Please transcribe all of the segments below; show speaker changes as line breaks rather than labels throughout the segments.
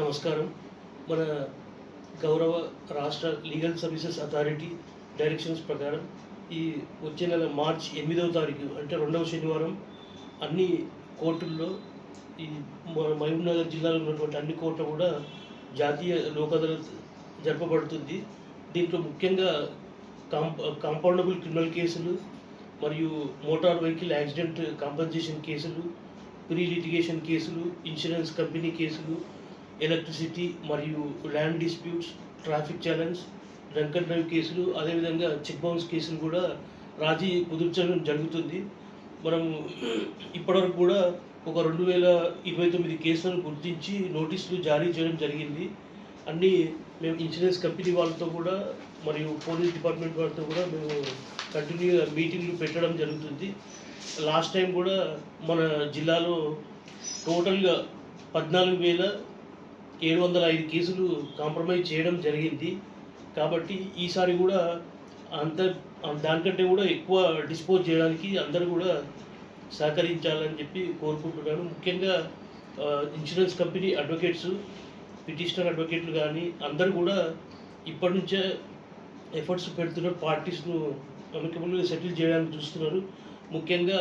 నమస్కారం. మన గౌరవ రాష్ట్ర లీగల్ సర్వీసెస్ అథారిటీ డైరెక్షన్స్ ప్రకారం ఈ వచ్చే నెల మార్చ్ ఎనిమిదవ తారీఖు అంటే రెండవ శనివారం అన్ని కోర్టుల్లో ఈ మన జిల్లాలో ఉన్నటువంటి అన్ని కోర్టులు కూడా జాతీయ లోక్ అదాలత్ జరపబడుతుంది. దీంట్లో ముఖ్యంగా కాం కాంపౌండబుల్ క్రిమినల్ కేసులు మరియు మోటార్ వెహికల్ యాక్సిడెంట్ కాంపన్సేషన్ కేసులు ప్రీ లిటిగేషన్ కేసులు ఇన్సూరెన్స్ కంపెనీ కేసులు ఎలక్ట్రిసిటీ మరియు land disputes traffic challenge drunk and drive కేసులు అదేవిధంగా చెక్ బౌన్స్ కేసులు కూడా రాజీ కుదుర్చడం జరుగుతుంది. మనం ఇప్పటివరకు కూడా ఒక రెండు వేల ఇరవై తొమ్మిది కేసులను గుర్తించి నోటీసులు జారీ చేయడం జరిగింది. అన్నీ మేము ఇన్సూరెన్స్ కంపెనీ వాళ్ళతో కూడా మరియు పోలీస్ డిపార్ట్మెంట్ వాళ్ళతో కూడా మేము కంటిన్యూగా మీటింగ్లు పెట్టడం జరుగుతుంది. లాస్ట్ టైం కూడా మన జిల్లాలో టోటల్గా పద్నాలుగు వేల ఏడు వందల ఐదు కేసులు కాంప్రమైజ్ చేయడం జరిగింది. కాబట్టి ఈసారి కూడా అంత దానికంటే కూడా ఎక్కువ డిస్పోజ్ చేయడానికి అందరూ కూడా సహకరించాలని చెప్పి కోరుకుంటున్నాను. ముఖ్యంగా ఇన్సూరెన్స్ కంపెనీ అడ్వకేట్స్ పిటిషనర్ అడ్వకేట్లు కానీ అందరూ కూడా ఇప్పటి నుంచే ఎఫర్ట్స్ పెడుతున్నారు పార్టీస్ను అమికబుల్గా సెటిల్ చేయడానికి చూస్తున్నారు. ముఖ్యంగా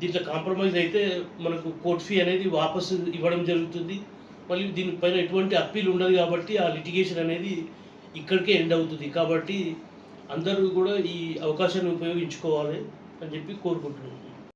దీంట్లో కాంప్రమైజ్ అయితే మనకు కోర్ట్ ఫీ అనేది వాపసు ఇవ్వడం జరుగుతుంది. మళ్ళీ దీనిపైన ఎటువంటి అప్పీల్ ఉండదు కాబట్టి ఆ లిటిగేషన్ అనేది ఇక్కడికే ఎండ్ అవుతుంది. కాబట్టి అందరూ కూడా ఈ అవకాశాన్ని ఉపయోగించుకోవాలి అని చెప్పి కోరుకుంటున్నాను